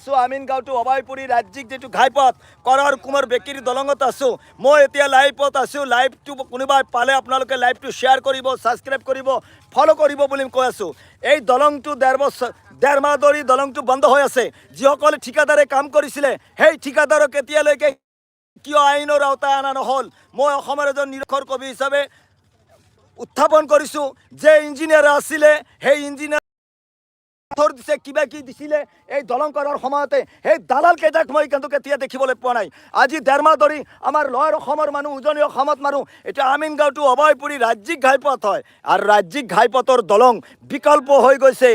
আছো আমিন গাঁওটো অবাইপুৰী ৰাজ্যিক যিটো ঘাইপথ, কৰাৰ কুমাৰ বেকীৰ দলঙত আছোঁ। মই এতিয়া লাইভত আছোঁ লাইভটো কোনোবাই পালে আপোনালোকে লাইভটো শ্বেয়াৰ কৰিব ছাবস্ক্ৰাইব কৰিব ফ'ল' কৰিব বুলি কৈ আছোঁ। এই দলংটো ডেৰ বছৰ ডেৰ মাহ ধৰি দলংটো বন্ধ হৈ আছে। যিসকলে ঠিকাদাৰে কাম কৰিছিলে, সেই ঠিকাদাৰক এতিয়ালৈকে কিয় আইনৰ আওতাই অনা নহ'ল? অসমৰ এজন নিৰক্ষৰ কবি হিচাপে উত্থাপন কৰিছোঁ। যে ইঞ্জিনিয়াৰ আছিলে, সেই ইঞ্জিনিয়াৰ পাথৰ দিছে, কিবা কি দিছিলে এই দলং কৰাৰ সময়তে। সেই দালাল কেইটাক মই কিন্তু কেতিয়া দেখিবলৈ পোৱা নাই। আজি ডেৰমাহ ধৰি আমাৰ লৱাৰ অসমৰ মানুহ, উজনি অসমত মানুহ, এতিয়া আমিন গাঁওটো অভয়পুৰী ৰাজ্যিক ঘাইপথ হয়। আৰু ৰাজ্যিক ঘাইপথৰ দলং বিকল্প হৈ গৈছে।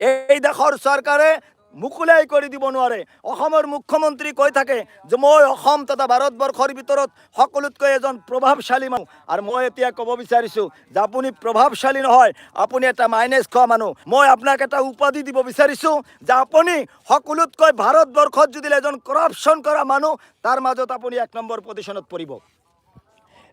এই দেশৰ চৰকাৰে মুকলাই কৰি দিব নোৱাৰে। অসমৰ মুখ্যমন্ত্ৰী কৈ থাকে যে মই অসম তথা ভাৰতবৰ্ষৰ ভিতৰত সকলোতকৈ এজন প্ৰভাৱশালী মানুহ। আৰু মই এতিয়া ক'ব বিচাৰিছোঁ যে আপুনি প্ৰভাৱশালী নহয়, আপুনি এটা মাইনেছ খোৱা মানুহ। মই আপোনাক এটা উপাধি দিব বিচাৰিছোঁ যে আপুনি সকলোতকৈ ভাৰতবৰ্ষত যদি এজন কৰাপশ্যন কৰা মানুহ, তাৰ মাজত আপুনি এক নম্বৰ পজিশ্যনত পৰিব।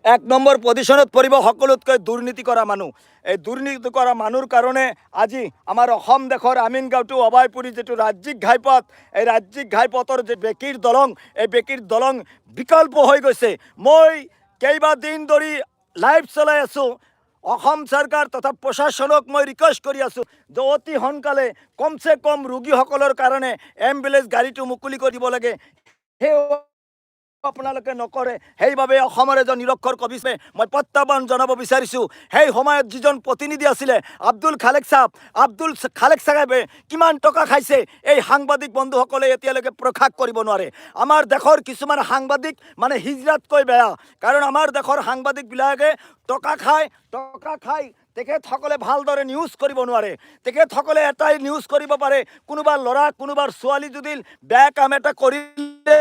এক নম্বৰ পজিশ্যনত পৰিব সকলোতকৈ দুৰ্নীতি কৰা মানুহ। এই দুৰ্নীতি কৰা মানুহৰ কাৰণে আজি আমাৰ অসম দেশৰ আমিন গাঁওটো অভয়পুৰী যিটো ৰাজ্যিক ঘাইপথ, এই ৰাজ্যিক ঘাইপথৰ যে বেকীৰ দলং, এই বেকীৰ দলং বিকল্প হৈ গৈছে। মই কেইবাদিন ধৰি লাইভ চলাই আছোঁ। অসম চৰকাৰ তথা প্ৰশাসনক মই ৰিকুৱেষ্ট কৰি আছোঁ যে অতি সোনকালে কমচে কম ৰোগীসকলৰ কাৰণে এম্বুলেঞ্চ গাড়ীটো মুকলি কৰি দিব লাগে। আপোনালোকে নকৰে। সেইবাবে অসমৰ এজন নিৰক্ষৰ কবিছে মই প্ৰত্যাহ্বান জনাব বিচাৰিছোঁ। সেই সময়ত যিজন প্ৰতিনিধি আছিলে, আব্দুল খালেক চাহাব, আব্দুল খালেক চাহাবে কিমান টকা খাইছে, এই সাংবাদিক বন্ধুসকলে এতিয়ালৈকে প্ৰকাশ কৰিব নোৱাৰে। আমাৰ দেশৰ কিছুমান সাংবাদিক মানে হিজৰাতকৈ বেয়া। কাৰণ আমাৰ দেশৰ সাংবাদিকবিলাকে টকা খায়, টকা খাই তেখেতসকলে ভালদৰে নিউজ কৰিব নোৱাৰে। তেখেতসকলে এটাই নিউজ কৰিব পাৰে, কোনোবা ল'ৰা কোনোবাৰ ছোৱালী যদি বেয়া কাম এটা কৰিলে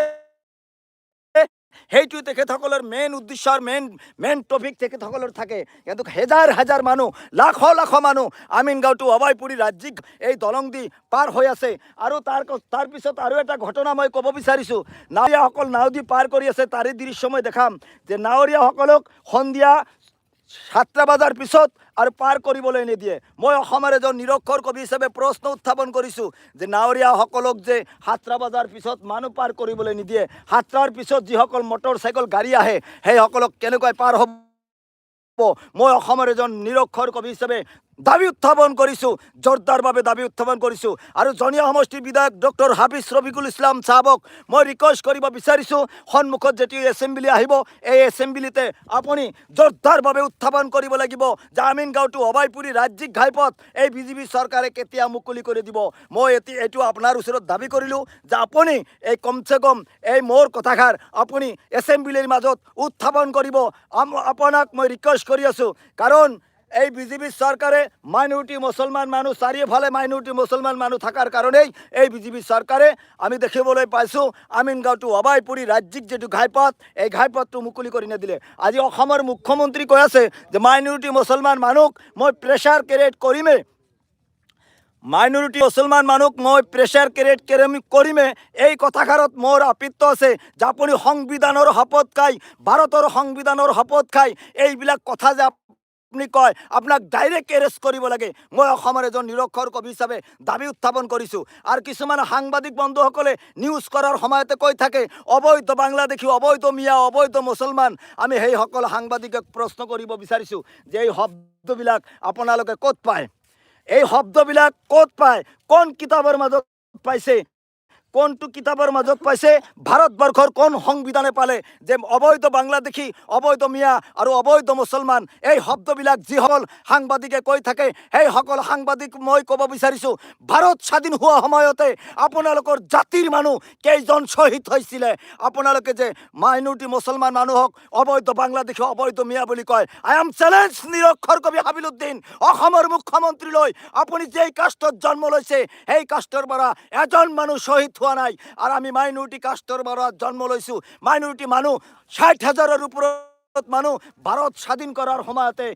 সেইটো তেখেতসকলৰ মেইন উদ্দেশ্যৰ মেইন মেইন টপিক তেখেতসকলৰ থাকে কিন্তু হেজাৰ হাজাৰ মানুহ লাখ লাখ মানুহ আমিন গাঁওটো অবাইপুৰী ৰাজ্যিক এই দলং দি পাৰ হৈ আছে আৰু তাৰ তাৰপিছত আৰু এটা ঘটনা মই ক'ব বিচাৰিছোঁ। নাৱৰীয়াসকল নাও দি পাৰ কৰি আছে, তাৰে দৃশ্য মই দেখাম। যে নাৱৰীয়াসকলক সন্ধিয়া সাতটা বজাৰ পিছত আৰু পাৰ কৰিবলৈ নিদিয়ে। মই অসমৰ এজন নিৰক্ষৰ কবি হিচাপে প্ৰশ্ন উত্থাপন কৰিছোঁ যে নাৱৰীয়াসকলক যে সাতটা বজাৰ পিছত মানুহ পাৰ কৰিবলৈ নিদিয়ে, সাতটাৰ পিছত যিসকল মটৰ চাইকেল গাড়ী আহে, সেইসকলক কেনেকৈ পাৰ হ'ব? মই অসমৰ এজন নিৰক্ষৰ কবি হিচাপে দাবি উত্থাপন কৰিছোঁ জোৰদাৰভাৱে দাবি উত্থাপন কৰিছোঁ আৰু জনীয়া সমষ্টিৰ বিধায়ক ডক্টৰ হাফিজ ৰফিকুল ইছলাম চাহাবক মই ৰিকুৱেষ্ট কৰিব বিচাৰিছোঁ, সন্মুখত যেতিয়া এছেম্বলি আহিব, এই এছেম্বলিতে আপুনি জোৰদাৰভাৱে উত্থাপন কৰিব লাগিব। যে আমিন গাঁওটো অভয়পুৰী ৰাজ্যিক ঘাইপথ। এই বিজেপি চৰকাৰে কেতিয়া মুকলি কৰি দিব? মই এতিয়া এইটো আপোনাৰ ওচৰত দাবি কৰিলোঁ যে আপুনি এই কমচে কম এই মোৰ কথাষাৰ আপুনি এছেম্বলিৰ মাজত উত্থাপন কৰিব। আপোনাক মই ৰিকুৱেষ্ট কৰি আছোঁ। কাৰণ এই বিজেপি চৰকাৰে মাইনৰিটি মুছলমান মানুহ চাৰিওফালে মাইনৰিটি মুছলমান মানুহ থকাৰ কাৰণেই এই বিজেপি চৰকাৰে আমি দেখিবলৈ পাইছোঁ আমিন গাঁওটো অবাইপুৰী ৰাজ্যিক যিটো ঘাইপথ, এই ঘাইপথটো মুকলি কৰি নিদিলে। আজি অসমৰ মুখ্যমন্ত্ৰী কৈ আছে যে মাইনৰিটি মুছলমান মানুহক মই প্ৰেছাৰ ক্ৰিয়েট কৰিমেই মাইনৰিটি মুছলমান মানুহক মই ক্ৰিয়েট কেৰেমি কৰিমে। এই কথাষাৰত মোৰ আপত্তি আছে, যে আপুনি সংবিধানৰ শপত খাই, ভাৰতৰ সংবিধানৰ শপত খাই, এইবিলাক কথা যে আপুনি কয়, আপোনাক ডাইৰেক্ট এৰেষ্ট কৰিব লাগে। মই অসমৰ এজন নিৰক্ষৰ কবি হিচাপে দাবি উত্থাপন কৰিছোঁ। আৰু কিছুমান সাংবাদিক বন্ধুসকলে নিউজ কৰাৰ সময়তে কৈ থাকে, অবৈধ বাংলাদেশী অবৈধ মিয়া, অবৈধ মুছলমান। আমি সেইসকল সাংবাদিকক প্ৰশ্ন কৰিব বিচাৰিছোঁ যে এই শব্দবিলাক আপোনালোকে ক'ত পায়? এই শব্দবিলাক ক'ত পায়? কোন কিতাপৰ মাজত পাইছে? কোনটো কিতাপৰ মাজত পাইছে? ভাৰতবৰ্ষৰ কোন সংবিধানে পালে যে অবৈধ বাংলাদেশী, অবৈধ মিয়া আৰু অবৈধ মুছলমান, এই শব্দবিলাক যিসকল সাংবাদিকে কৈ থাকে সেইসকল সাংবাদিক মই ক'ব বিচাৰিছোঁ, ভাৰত স্বাধীন হোৱা সময়তে আপোনালোকৰ জাতিৰ মানুহ কেইজন শ্বহীদ হৈছিলে? আপোনালোকে যে মাইনৰিটি মুছলমান মানুহক অবৈধ বাংলাদেশী, অবৈধ মিয়া বুলি কয় আই এম চেলেঞ্জ নিৰক্ষৰ কবি হাবিলুদ্দিন অসমৰ মুখ্যমন্ত্ৰীলৈ। আপুনি যেই কাষ্টত জন্ম লৈছে, সেই কাষ্টৰ পৰা এজন মানুহ শ্বহীদ হোৱা নাই। আৰু আমি মাইনৰিটি কাষ্টৰ পৰা জন্ম লৈছোঁ। মাইনৰিটি মানুহ ষাঠ হাজাৰৰ ওপৰত মানুহ ভাৰত স্বাধীন কৰাৰ সময়তে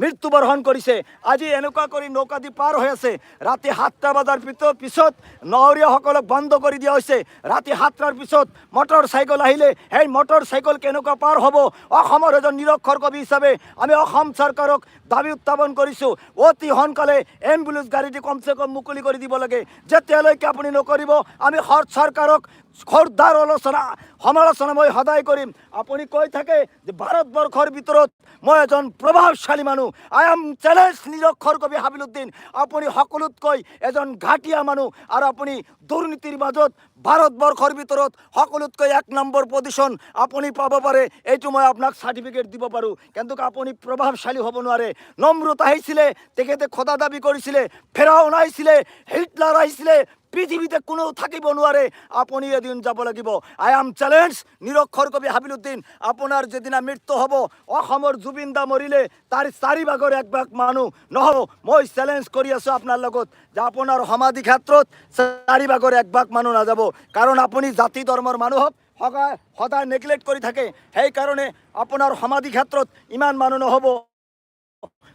মৃত্যুবৰণ কৰিছে আজি এনেকুৱা কৰি নৌকাদি পাৰ হৈ আছে। ৰাতি সাতটা বজাৰ পিছত পিছত নৱৰীয়াসকলক বন্ধ কৰি দিয়া হৈছে। ৰাতি সাতটাৰ পিছত মটৰ চাইকেল আহিলে। সেই মটৰ চাইকেল কেনেকুৱা পাৰ হ'ব? অসমৰ এজন নিৰক্ষৰ কবি হিচাপে আমি অসম চৰকাৰক দাবি উত্থাপন কৰিছোঁ। অতি সোনকালে এম্বুলেন্স গাড়ীটি কমচে কম মুকলি কৰি দিব লাগে। যেতিয়ালৈকে আপুনি নকৰিব, আমি চৰকাৰক খৰদাৰ আলোচনা সমালোচনা মই সদায় কৰিম। আপুনি কৈ থাকে যে ভাৰতবৰ্ষৰ ভিতৰত মই এজন প্ৰভাৱশালী মানুহ। আই এম চেলেঞ্জ নিৰক্ষৰ কবি হাবিলুদ্দিন আপুনি সকলোতকৈ এজন ঘাটীয়া মানুহ। আৰু আপুনি দুৰ্নীতিৰ মাজত ভাৰতবৰ্ষৰ ভিতৰত সকলোতকৈ এক নম্বৰ পজিশ্যন আপুনি পাব পাৰে। এইটো মই আপোনাক চাৰ্টিফিকেট দিব পাৰোঁ। কিন্তু আপুনি প্ৰভাৱশালী হ'ব নোৱাৰে। নম্ৰতা আহিছিলে, তেখেতে খোদা দাবি কৰিছিলে, ফেৰাউন আহিছিলে, হিটলাৰ আহিছিলে পৃথিৱীতে কোনো থাকিব নোৱাৰে, আপুনি এদিন যাব লাগিব। আই এম চেলেঞ্জ নিৰক্ষৰ কবি হাবিলুদ্দিন আপোনাৰ যেদিনা মৃত্যু হ'ব, অসমৰ জুবিন দা মৰিলে, তাৰ চাৰিভাগৰ এক ভাগ মানুহ। নহ'ব, মই চেলেঞ্জ কৰি আছোঁ আপোনাৰ লগত যে আপোনাৰ সমাধি ক্ষেত্ৰত চাৰিভাগৰ এক ভাগ মানুহ নাযাব। কাৰণ আপুনি জাতি ধৰ্মৰ মানুহক সদায় সদায় নেগলেক্ট কৰি থাকে। সেইকাৰণে আপোনাৰ সমাধি ক্ষেত্ৰত ইমান মানুহ নহ'ব।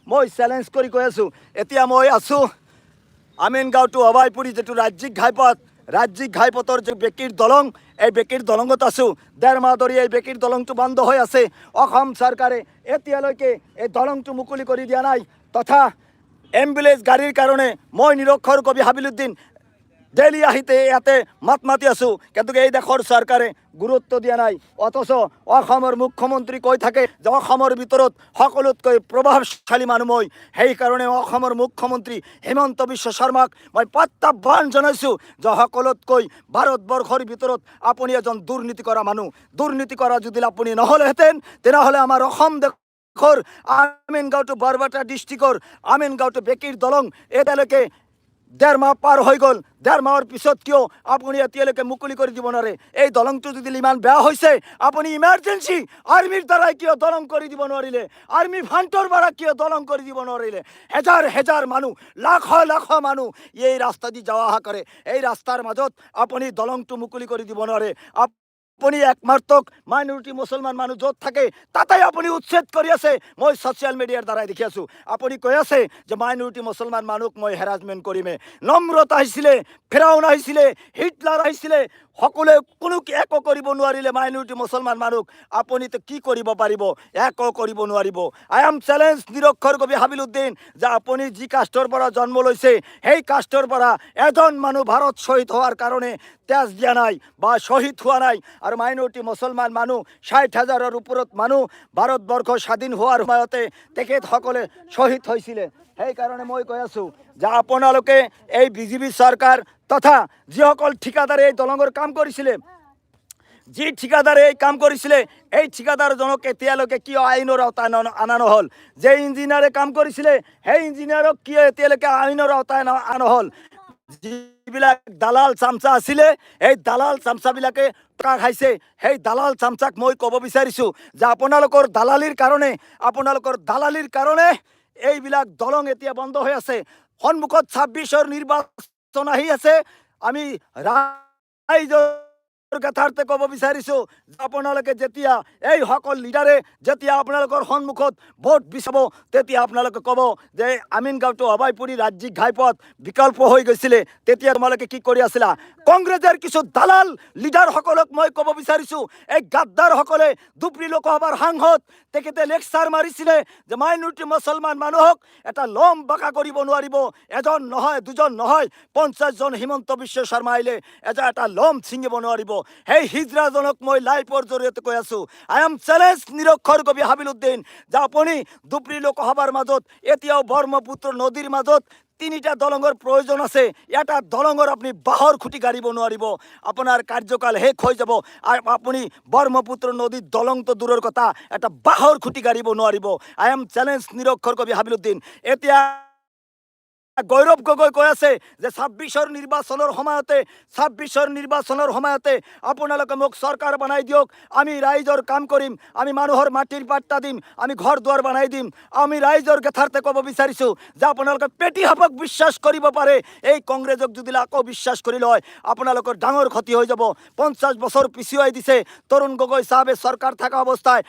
মই চেলেঞ্জ কৰি কৈ আছোঁ। এতিয়া মই আছোঁ। আমিনগাঁও টু অভাইপুরি যিটো ৰাজ্যিক ঘাইপথ ৰাজ্যিক ঘাইপথৰ যি বেকীৰ দলং, এই বেকীৰ দলঙত আছোঁ। ডেৰ মাহ ধৰি এই বেকীৰ দলংটো বন্ধ হৈ আছে। অসম চৰকাৰে এতিয়ালৈকে এই দলংটো মুকলি কৰি দিয়া নাই। তথা এম্বুলেন্স গাড়ীৰ কাৰণে মই নিৰক্ষৰ কবি হাবিলুদ্দিন ডেইলি আহিতে ইয়াতে মাত মাতি আছোঁ। কিন্তু এই দেশৰ চৰকাৰে গুৰুত্ব দিয়া নাই। অথচ অসমৰ মুখ্যমন্ত্ৰী কৈ থাকে যে অসমৰ ভিতৰত সকলোতকৈ প্ৰভাৱশালী মানুহ মই সেইকাৰণে অসমৰ মুখ্যমন্ত্ৰী হিমন্ত বিশ্ব শৰ্মাক মই প্ৰত্যাহ্বান জনাইছোঁ যে সকলোতকৈ ভাৰতবৰ্ষৰ ভিতৰত আপুনি এজন দুৰ্নীতি কৰা মানুহ। দুৰ্নীতি কৰা যদি আপুনি নহ'লেহেঁতেন, তেনেহ'লে আমাৰ অসম দেশ দেশৰ আমিনগাঁও টু বৰপেটা ডিষ্ট্ৰিক্টৰ আমিনগাঁও টু দলং এতিয়ালৈকে ডেৰ মাহ পাৰ হৈ গ'ল ডেৰ মাহৰ পিছত কিয় আপুনি এতিয়ালৈকে মুকলি কৰি দিব নোৱাৰে? এই দলংটো যদি ইমান বেয়া হৈছে, আপুনি ইমাৰ্জেঞ্চি আৰ্মীৰ দ্বাৰাই কিয় দলং কৰি দিব নোৱাৰিলে? আৰ্মী ফাণ্টৰ দ্বাৰা কিয় দলং কৰি দিব নোৱাৰিলে? হেজাৰ হেজাৰ মানুহ, লাখ লাখ মানুহ এই ৰাস্তা দি যোৱা অহা কৰে। এই ৰাস্তাৰ মাজত আপুনি দলংটো মুকলি কৰি দিব নোৱাৰে। আপুনি একমাত্ৰক মাইনরিটি মুছলমান মানুহ য'ত থাকে তাতে আপুনি উচ্ছেদ কৰি আছে। মই ছ'চিয়েল মিডিয়াৰ দ্বাৰাই দেখি আছোঁ। আপুনি কৈ আছে যে মাইনরিটি মুছলমান মানুহক মই হেৰাছমেণ্ট কৰিমে। নম্রতা আহিছিলে, ফেৰাউন আহিছিলে হিটলার আহিছিলে সকলোৱে কোনো একো কৰিব নোৱাৰিলে মাইনৰিটি মুছলমান মানুহক আপুনিতো কি কৰিব পাৰিব? একো কৰিব নোৱাৰিব। আই এম চেলেঞ্জ নিৰক্ষৰ কবি হাবিলুদ্দিন যে আপুনি যি কাষ্টৰ পৰা জন্ম লৈছে, সেই কাষ্টৰ পৰা এজন মানুহ ভাৰত শ্বহীদ হোৱাৰ কাৰণে তেজ দিয়া নাই বা শ্বহীদ হোৱা নাই। আৰু মাইনৰিটি মুছলমান মানুহ, ষাঠ হাজাৰৰ ওপৰত মানুহ ভাৰতবৰ্ষ স্বাধীন হোৱাৰ সময়তে তেখেতসকলে শ্বহীদ হৈছিলে। সেইকাৰণে মই কৈ আছোঁ যে আপোনালোকে এই বিজেপি চৰকাৰ তথা যিসকল ঠিকাদাৰে এই দলঙৰ কাম কৰিছিলে, যি ঠিকাদাৰে এই কাম কৰিছিলে, এই ঠিকাদাৰজনক এতিয়ালৈকে কিয় আইনৰ আওতায় অনা নহ'ল? যে ইঞ্জিনিয়াৰে কাম কৰিছিলে, সেই ইঞ্জিনিয়াৰক কিয় এতিয়ালৈকে আইনৰ আওতায় ন- অনা নহ'ল? যিবিলাক দালাল চামচা আছিলে সেই দালাল চামচাবিলাকে টকা খাইছে সেই দালাল চামচাক মই ক'ব বিচাৰিছোঁ যে আপোনালোকৰ দালালিৰ কাৰণে আপোনালোকৰ দালালিৰ কাৰণে এইবিলাক দলং এতিয়া বন্ধ হৈ আছে। সন্মুখত ছাব্বিছৰ নিৰ্বাচন আহি আছে। আমি ৰাইজৰ কথাৰ্থে ক'ব বিচাৰিছোঁ যে আপোনালোকে যেতিয়া এই সকল লিডাৰে যেতিয়া আপোনালোকৰ সন্মুখত ভোট বিচাব তেতিয়া আপোনালোকে ক'ব যে আমিনগাঁওটো অভয়পুৰী ৰাজ্যিক ঘাইপথ বিকল্প হৈ গৈছিলে। তেতিয়া তোমালোকে কি কৰি আছিলা? কংগ্ৰেছৰ কিছু দালাল লিডাৰসকলক মই ক'ব বিচাৰিছোঁ। এই গাদ্দাৰসকলে দুপ্ৰী লোকসভাৰ সাংসদ, তেখেতে লেকচাৰ মাৰিছিলে যে মাইনৰিটি মুছলমান মানুহক এটা লম বাকা কৰিব নোৱাৰিব। এজন নহয়, দুজন নহয়, পঞ্চাছজন হিমন্ত বিশ্ব শৰ্মা আহিলে। এটা এটা লম ছিঙিব নোৱাৰিব। সেই হিজৰাজনক মই লাইভৰ জৰিয়তে কৈ আছোঁ আই এম চেলেঞ্জ নিৰক্ষৰ কবি হাবিলুদ্দিন যে আপুনি দুপ্ৰী লোকসভাৰ মাজত, এতিয়াও ব্ৰহ্মপুত্ৰ নদীৰ মাজত তিনিটা দলঙৰ প্ৰয়োজন আছে। এটা দলঙৰ আপুনি বাঁহৰ খুঁটি গাড়িব নোৱাৰিব আপোনাৰ কাৰ্যকাল শেষ হৈ যাব। আপুনি ব্ৰহ্মপুত্ৰ নদীত দলংটো দূৰৰ কথা এটা বাঁহৰ খুঁটি গাড়িব নোৱাৰিব আই এম চেলেঞ্জ নিৰক্ষৰ কবি হাবিলুদ্দিন এতিয়া গৌৰৱ গগৈ কৈ আছে যে ছাব্বিছৰ নিৰ্বাচনৰ সময়তে ছাব্বিছৰ নিৰ্বাচনৰ সময়তে আপোনালোকে মোক চৰকাৰ বনাই দিয়ক, আমি ৰাইজৰ কাম কৰিম, আমি মানুহৰ মাটিৰ পাট্টা দিম, আমি ঘৰ দুৱাৰ বনাই দিম, আমি ৰাইজৰ যথাৰ্থে ক'ব বিচাৰিছোঁ যে আপোনালোকে পেটীসাপক বিশ্বাস কৰিব পাৰে, এই কংগ্ৰেছক যদি আকৌ বিশ্বাস কৰি লয়, আপোনালোকৰ ডাঙৰ ক্ষতি হৈ যাব, পঞ্চাছ বছৰ পিছুৱাই দিছে, তৰুণ গগৈ চাহাবে চৰকাৰ থকা অৱস্থায়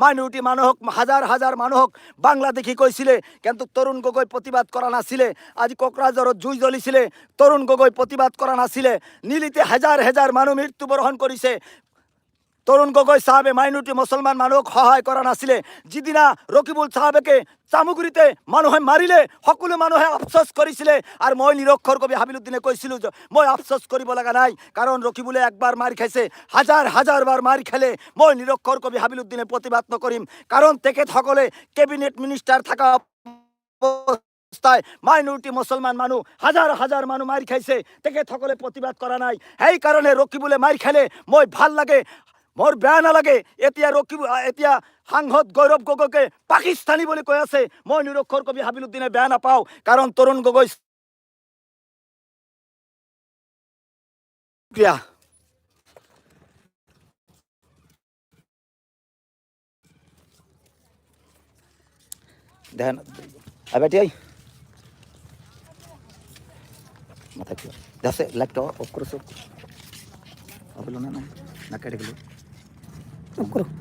মাইনরিটি মানুহ হোক, হাজার হাজার মানুহ বাংলা দেখি কৈছিলে কিন্তু তৰুণ গগৈ প্ৰতিবাদ কৰা নাছিলে। আজি কোকৰাঝাৰত জুই জ্বলিছিলে তৰুণ গগৈ প্ৰতিবাদ কৰা নাছিলে। নীলিতে হাজাৰ হাজাৰ মানুহ মৃত্যুবৰণ কৰিছে তৰুণ গগৈ চাহাবে মাইনৰিটি মুছলমান মানুহক সহায় কৰা নাছিলে। যিদিনা ৰকিবুল চাহাবেকে চামুগুৰিতে মানুহে মাৰিলে সকলো মানুহে আফচোচ কৰিছিলে আৰু মই নিৰক্ষৰ কবি হাবিলুদ্দিনে কৈছিলোঁ যে, মই আফচোচ কৰিব লগা নাই কাৰণ ৰকিবুলে একবাৰ মাৰ খাইছে হাজাৰ হাজাৰ বাৰ মাৰ খেলে মই নিৰক্ষৰ কবি হাবিলুদ্দিনে প্ৰতিবাদ নকৰিম কাৰণ তেখেতসকলে কেবিনেট মিনিষ্টাৰ থকা অৱস্থায় মাইনৰিটি মুছলমান মানুহ হাজাৰ হাজাৰ মানুহ মাৰি খাইছে তেখেতসকলে প্ৰতিবাদ কৰা নাই। সেইকাৰণে ৰকিবুলে মাৰি খালে, মই ভালো লাগে মোৰ বেয়া নালাগে, এতিয়া ৰকিব এতিয়া সাংসদ গৌৰৱ গগৈকে পাকিস্তানী বুলি কৈ আছে। মই নিৰক্ষৰ কবি হাবিলুদ্দিনে বেয়া নাপাওঁ, কাৰণ তৰুণ গগৈ ক্ৰিয়া। করেছ অফ হলো না না না 送ろう